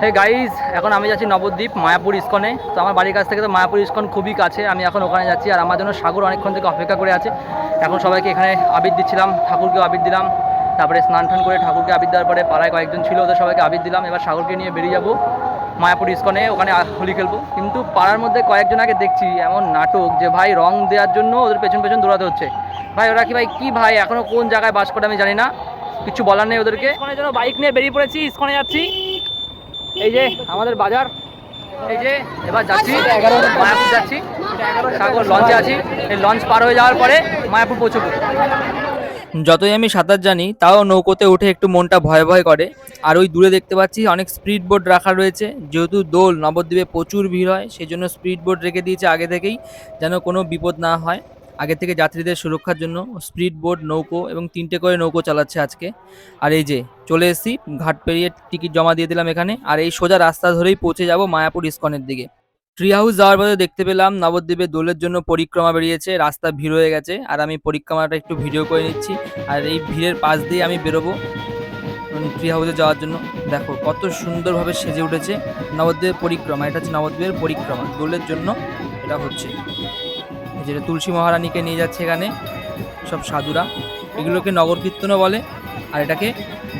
Hey guys এখন আমি যাচ্ছি নবদ্বীপ, মায়াপুর ইস্কনে। তো আমার বাড়ির কাছ থেকে তো মায়াপুর ইস্কন খুবই কাছে। আমি এখন ওখানে যাচ্ছি আর আমার জন্য সাগর অনেকক্ষণ থেকে অপেক্ষা করে আছে। এখন সবাইকে এখানে আবির দিচ্ছিলাম, ঠাকুরকেও আবির দিলাম। তারপরে স্নান টান করে ঠাকুরকে আবির দেওয়ার পরে পাড়ায় কয়েকজন ছিল, ওদের সবাইকে আবির দিলাম। এবার সাগরকে নিয়ে বেরিয়ে যাব মায়াপুর ইস্কনে। ওখানে হোলি খেলব। কিন্তু পাড়ার মধ্যে কয়েকজন আগে দেখছি, এমন নাটক যে ভাই রং দেওয়ার জন্য ওদের পেছন পেছন দৌড়াতে হচ্ছে। ভাই, ওরা কি ভাই কি ভাই? এখনও কোন জায়গায় বাস করে আমি জানি না। কিছু বলার নেই ওদেরকে। জন্য বাইক নিয়ে বেরিয়ে পড়েছি, ইস্কনে যাচ্ছি। এই যে আমাদের বাজার এই যে এবার যাচ্ছি মায়াপুর যাচ্ছি সাগর লঞ্চে আছি এই লঞ্চ পার হয়ে যাওয়ার পরে মায়াপুর পৌঁছবো। যতই আমি সাঁতার জানি তাও নৌকোতে উঠে একটু মনটা ভয় ভয় করে। আর ওই দূরে দেখতে পাচ্ছি অনেক স্পিড বোট রাখা রয়েছে। যেহেতু দোল নবদ্বীপে প্রচুর ভিড় হয় সেই জন্য স্পিড বোট রেখে দিয়েছে আগে থেকেই যেন কোনো বিপদ না হয়। আগে থেকে যাত্রীদের সুরক্ষার জন্য স্পিড বোট, নৌকো এবং তিনটে করে নৌকো চালাচ্ছে আজকে। আর এই যে চলে এসেছি, ঘাট পেরিয়ে টিকিট জমা দিয়ে দিলাম এখানে। আর এই সোজা রাস্তা ধরেই পৌঁছে যাব মায়াপুর ইস্কনের দিকে। ট্রি হাউস যাওয়ার পরে দেখতে পেলাম, নবদ্বীপে দোলের জন্য পরিক্রমা বেরিয়েছে, রাস্তা ভিড় হয়ে গেছে। আর আমি পরিক্রমাটা একটু ভিডিও করে নিচ্ছি। আর এই ভিড়ের পাশ দিয়ে আমি বেরোবো ট্রি হাউসে যাওয়ার জন্য। দেখো কত সুন্দরভাবে সেজে উঠেছে নবদ্বীপের পরিক্রমা। এটা হচ্ছে নবদ্বীপের পরিক্রমা, দোলের জন্য এটা হচ্ছে। যেটা তুলসী মহারানীকে নিয়ে যাচ্ছে এখানে, সব সাধুরা। এগুলোকে নগর কীর্তনও বলে, আর এটাকে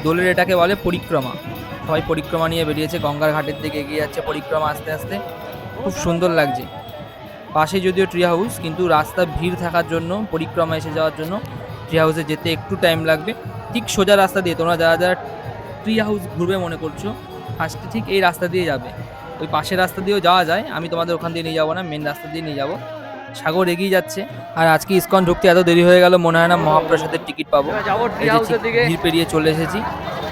দোলের এটাকে বলে পরিক্রমা। সবাই পরিক্রমা নিয়ে বেরিয়েছে, গঙ্গার ঘাটের দিকে এগিয়ে যাচ্ছে পরিক্রমা আস্তে আস্তে। খুব সুন্দর লাগছে। পাশে যদিও ট্রি হাউস কিন্তু রাস্তা ভিড় থাকার জন্য, পরিক্রমা এসে যাওয়ার জন্য ট্রি হাউসে যেতে একটু টাইম লাগবে। ঠিক সোজা রাস্তা দিয়ে, তোমরা যারা যারা ট্রি হাউস ঘুরবে মনে করছ ফার্স্টে ঠিক এই রাস্তা দিয়ে যাবে। ওই পাশের রাস্তা দিয়েও যাওয়া যায়, আমি তোমাদের ওখান দিয়ে নিয়ে যাব না মেন রাস্তা দিয়ে নিয়ে যাব। সাগর এগিয়ে যাচ্ছে। আর আজকে ইস্কন ঢুকতে এত দেরি হয়ে গেল মনে হয় না মহাপ্রসাদের টিকিট পাবো। ভিড় পেরিয়ে চলে এসেছি।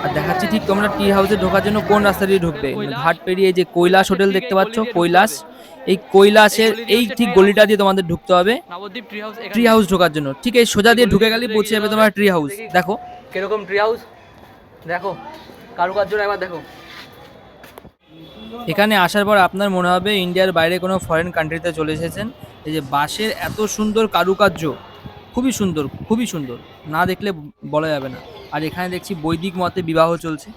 আর দেখাচ্ছি ঠিক তোমরা টি হাউসে ঢোকার জন্য কোন রাস্তা দিয়ে ঢুকবে? ঘাট পেরিয়ে যে কৈলাস হোটেল দেখতে পাচ্ছ কৈলাস। এই কৈলাসের এই ঠিক গলিটা দিয়ে তোমাদের ঢুকতে হবে। ট্রি হাউস ঢোকার জন্য। ঠিক এই সোজা দিয়ে ঢুকে গেলে পৌঁছে যাবে তোমার ট্রি হাউস দেখো। কীরকম ট্রি হাউস দেখো কারুকার্য একবার দেখো। এখানে আসার পর আপনার মনে হবে ইন্ডিয়ার বাইরে কোনো ফরেন কান্ট্রিতে চলে এসেছেন। এই যে বাঁশের এত সুন্দর কারুকার্য খুবই সুন্দর খুবই সুন্দর। না দেখলে বলা যাবে না। আর এখানে দেখছি বৈদিক মতে বিবাহ চলছে।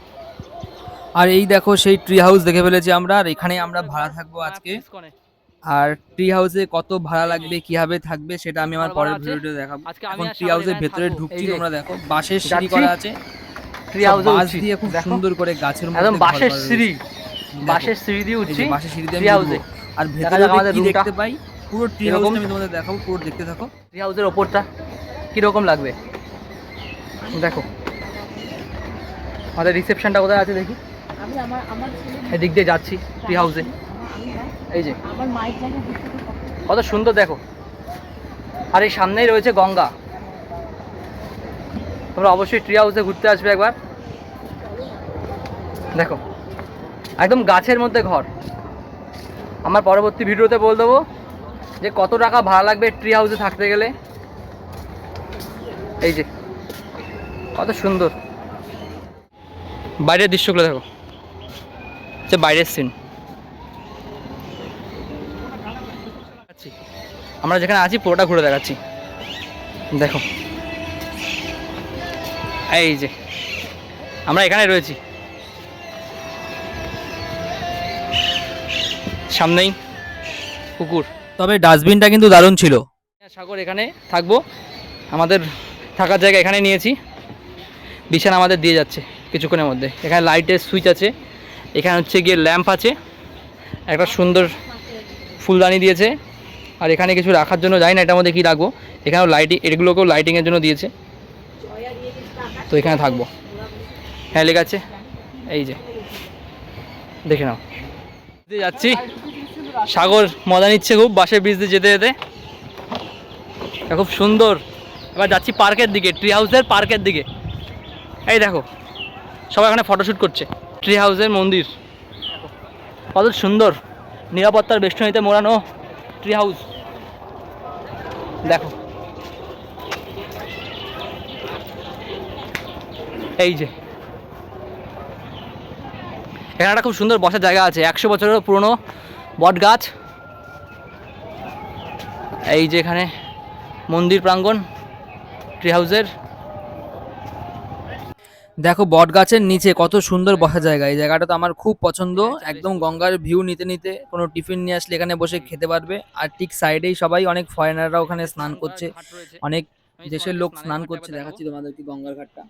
আর এই দেখো সেই ট্রি হাউস দেখে ফেলেছি আমরা আর এখানে আমরা ভাড়া থাকব আজকে। আর ট্রি হাউসে কত ভাড়া লাগবে কীভাবে থাকবে সেটা আমি আমার আমার পরের। ভিডিওতে দেখাবো। এখন ট্রি হাউসের ভেতরে। ঢুকছি তোমরা দেখো বাঁশের সিঁড়ি করা আছে। ট্রি হাউসে দিয়ে খুব সুন্দর করে গাছের মধ্যে একদম বাঁশের সিঁড়ি। বাঁশের সিঁড়ি দিয়ে উঠছি যে বাঁশের সিঁড়িতে আমি ট্রি হাউসে আর ভেতরে আমাদের কি দেখতে পাই। পুরো ট্রি। হাউসটা আমি তোমাদের দেখাবো পুরো দেখতে থাকো। ট্রি হাউসের ওপরটা কীরকম লাগবে? দেখো। আমাদের রিসেপশনটা কোথায় আছে দেখি? আমি আমার আমার এদিক দিয়ে যাচ্ছি ট্রি হাউসে এই যে। কত সুন্দর দেখো। আর এই সামনেই রয়েছে গঙ্গা। তোমরা অবশ্যই ট্রি হাউসে ঘুরতে আসবে একবার। দেখো। একদম গাছের মধ্যে ঘর। আমার পরবর্তী ভিডিওতে বল দেবো যে কত টাকা ভাড়া লাগবে ট্রি হাউসে থাকতে গেলে। এই যে, কত সুন্দর। বাইরের দৃশ্যগুলো দেখো। হচ্ছে বাইরের সিন আমরা যেখানে আছি পুরোটা ঘুরে দেখাচ্ছি। দেখো। এই যে, আমরা এখানে রয়েছি। সামনেই পুকুর। তবে ডাস্টবিনটা কিন্তু দারুণ ছিল। সাগর এখানে থাকব। আমাদের থাকার জায়গা এখানে নিয়েছি। বিছানা আমাদের দিয়ে যাচ্ছে কিছুক্ষণের মধ্যে। এখানে লাইটের সুইচ আছে। এখানে হচ্ছে গিয়ে ল্যাম্প আছে। একটা সুন্দর ফুলদানি দিয়েছে। আর এখানে কিছু রাখার জন্য যাই না এটার মধ্যে কী রাখব। এখানেও লাইটিং এগুলোকেও লাইটিংয়ের জন্য দিয়েছে। তো এখানে থাকব। হ্যাঁ লেগে আছে। এই যে দেখে নাও। দিয়ে যাচ্ছি। সাগর মজা নিচ্ছে খুব বাসের ব্রিজ দিয়ে যেতে যেতে। খুব সুন্দর। এবার যাচ্ছি পার্কের দিকে ট্রি হাউসের পার্কের দিকে। এই দেখো, সবাই এখানে ফটোশ্যুট করছে। ট্রি হাউসের মন্দির। কত সুন্দর। নিরাপত্তার বেষ্টনীতে মোড়ানো ট্রি হাউস দেখো। এই যে। এখানে একটা খুব সুন্দর বসার জায়গা আছে। একশো বছরেরও পুরনো বট গাছ। এই যে এখানে মন্দির প্রাঙ্গণ ট্রি হাউসের দেখো বট গাছের নিচে কত সুন্দর বসা জায়গা। এই জায়গাটা তো আমার খুব পছন্দ। একদম গঙ্গার ভিউ নিতে নিতে কোনো টিফিন নিয়ে আসলে এখানে বসে খেতে পারবে। আর ঠিক সাইডেই সবাই অনেক ফরেনাররা ওখানে স্নান করছে। অনেক দেশের লোক স্নান করছে দেখাচ্ছি তোমাদেরকে গঙ্গার ঘাটটা।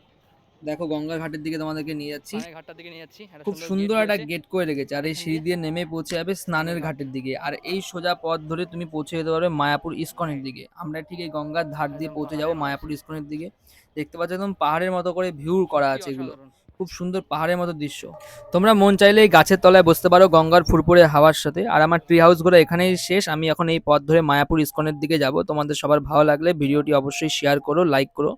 দেখো গঙ্গার ঘাটের দিকে তোমাদেরকে নিয়ে যাচ্ছি। ঘাটটার দিকে নিয়ে যাচ্ছি। খুব সুন্দর একটা গেট করে রেখেছে। আর এই সিঁড়ি দিয়ে নেমে পৌঁছে যাবে স্নানের ঘাটের দিকে। আর এই সোজা পথ ধরে তুমি পৌঁছে যেতে পারবে মায়াপুর ইস্কনের দিকে। আমরা ঠিক এই গঙ্গার ধার দিয়ে পৌঁছে যাব মায়াপুর ইস্কনের দিকে। দেখতে পাচ্ছ একদম পাহাড়ের মতো করে ভিউ করা আছে এগুলো। খুব সুন্দর পাহাড়ের মতো দৃশ্য। তোমরা মন চাইলে এই গাছের তলায় বসতে পারো গঙ্গার ফুরফুরে হাওয়ার সাথে। আর আমার ট্রি হাউস হাউসগুলো এখানেই শেষ। আমি এখন এই পথ ধরে মায়াপুর ইস্কনের দিকে যাব। তোমাদের সবার ভালো লাগলে ভিডিওটি অবশ্যই শেয়ার করো লাইক করো।